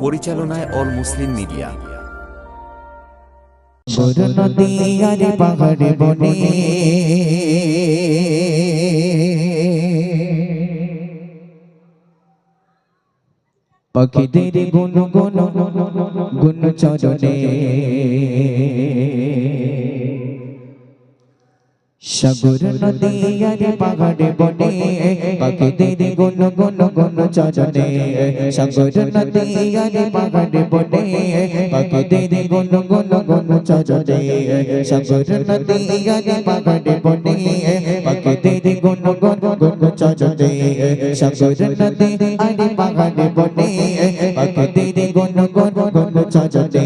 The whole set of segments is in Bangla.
পরিচালনায় অল মুসলিম মিডিয়া। নদী আর পাহাড়ে বনে পাখিদের গুন গুন গুন চরণে সাগর নদী আর পাহাড়ে বনে, পাখিদের গুন গুন গুন চরণে। সাগর নদী আর পাহাড়ে বনে, পাখিদের গুন গুন গুন চরণে। সাগর নদী আর পাহাড়ে বনে, পাখিদের গুন গুন গুন চরণে। সাগর নদী আর পাহাড়ে বনে, পাখিদের গুন গুন গুন চরণে।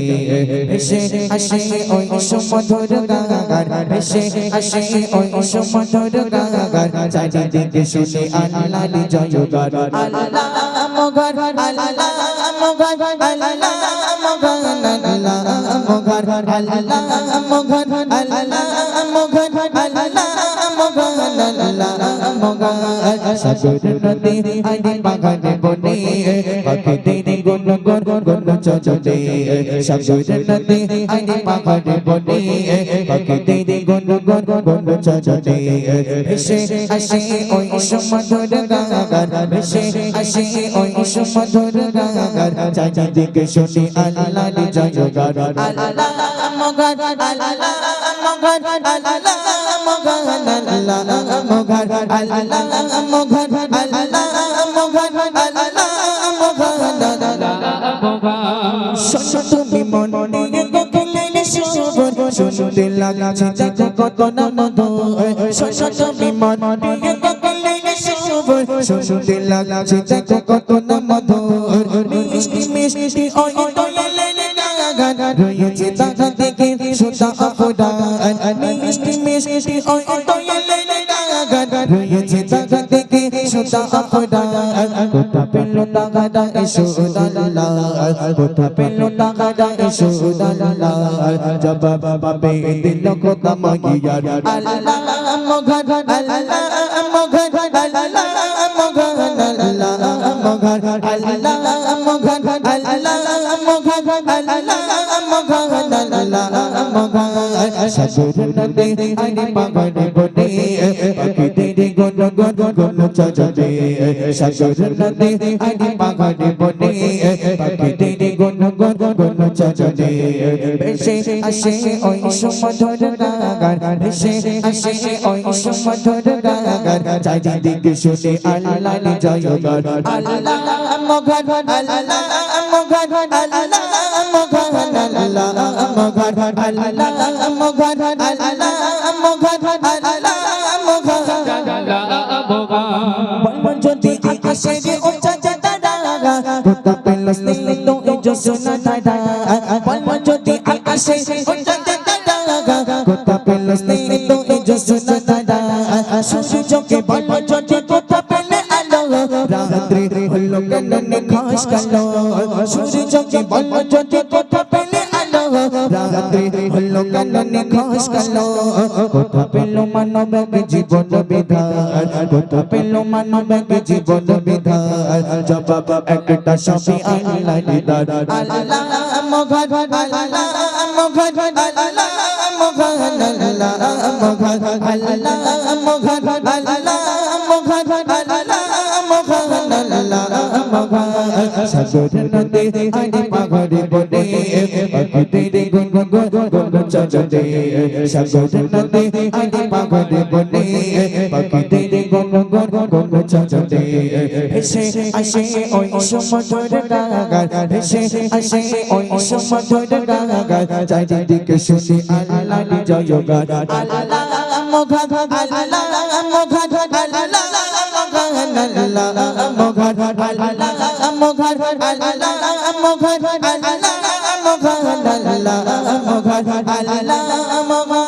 এসে আসে, ওই সুমধুর গাগার এসে আসে, ওই সমধুর গাগার চারিদিকে শুনে আল্লাহর জয়গার আল্লাহ মগর আল্লাহ মগর আল্লাহ আল্লাহ মগর আল্লাহ মগর আল্লাহ মগর আল্লাহ মগর। আল্লাহ মগর সাগর নদী আদি বাগানে বনে পাখিদের গুন গুন গুন চচলে সাগর নদী আদি বাগানে বনে পাখিদের গুন গুন গুন চচলে ভেসে আসে ওই সমধুর গাগার, ভেসে আসে ওই সমধুর গাগার। চারিদিকে শুনি আল্লাহর জয়গার আল্লাহ মগর আল্লাহ মগর আল্লাহ মগর আল্লাহ মগর আল্লাহ মগর আল্লাহ মগর আল্লাহ মগর শোনো তুমি মন দিয়ে শুনতে লাগছে দেখো কত না মন দিয়ে কোকিলের সুর শুনতে লাগছে দেখো কত না মধুর মিষ্টি মিষ্টি ওই দোয়েলের গান রয়েছে তাহা থেকে সুতা অপরান মিষ্টি মিষ্টি ওই দোয়েলের গান রয়েছে তাহা থেকে সুতা অপরান কোথা পেল তাগাদা এসো দালাল কোথা পেল তাগাদা এসো দালাল জবাব পাবে দিল কোথা মাগিয়ার। আল্লাহ মগর আল্লাহ মগর আল্লাহ মগর আল্লাহ মগর আল্লাহ মগর আল্লাহ মগর সাগর নদী আনি পাগড়ে বনে পাখিদের গুন গুন গুন চজরে সাগর নদী আনি পাগড়ে বনে চজনে ভেসে আসে ওই সুমধুর গান ভেসে আসে ওই সুমধুর গান চারিদিকে শুনে আল্লাহ জয় গান আল্লাহ মগন আল্লাহ মগন আল্লাহ মগন আল্লাহ মগন আল্লাহ মগন আল্লাহ মগন আল্লাহ মগন যদি আসে ও চাচা দাদা কত পেলস নিস্তো তো এই যে সোনা দাদা বলব যদি আকাশে উঁচা চাঁদা কোথা পেল স্নেহ তো এই যে সোনা দাদা সূর্যকে বলব যদি কোথা পেলে আলো। রাত্রি হলো কেন খাস কালো কোথা পেলে রাত্রি হল কানন খোঁজ কাল কত পেল মানবক জীবন বিধার কত পেল মানবক জীবন বিধার জবাব একটা সবই আল্লাহ দিদার আল্লাহ মঘর আল্লাহ মঘর আল্লাহ মঘর আল্লাহ মঘর আল্লাহ মঘর আল্লাহ mong khai la la la mong khai la la la la mong khai sa so thiên nan đi ai đi mà gọi đi bộ đi ở kỳ đi đi gun gun gun gun gun cha cha đi sa so thiên nan đi ai đi mà gọi đi bộ đi ở kỳ đi đi gun gun gun gun gun cha cha đi hey say I say ôi sao mà thôi đã đã gạt hey say I say ôi sao mà thôi đã đã gạt chạy đi đi cái suy đi ai lại đi cho yoga ai lại mong khai ai lại mong khai ai lại Allah আমঘর Allah আমঘর Allah আমঘর Allah আমঘর Allah আমঘর Allah আমঘর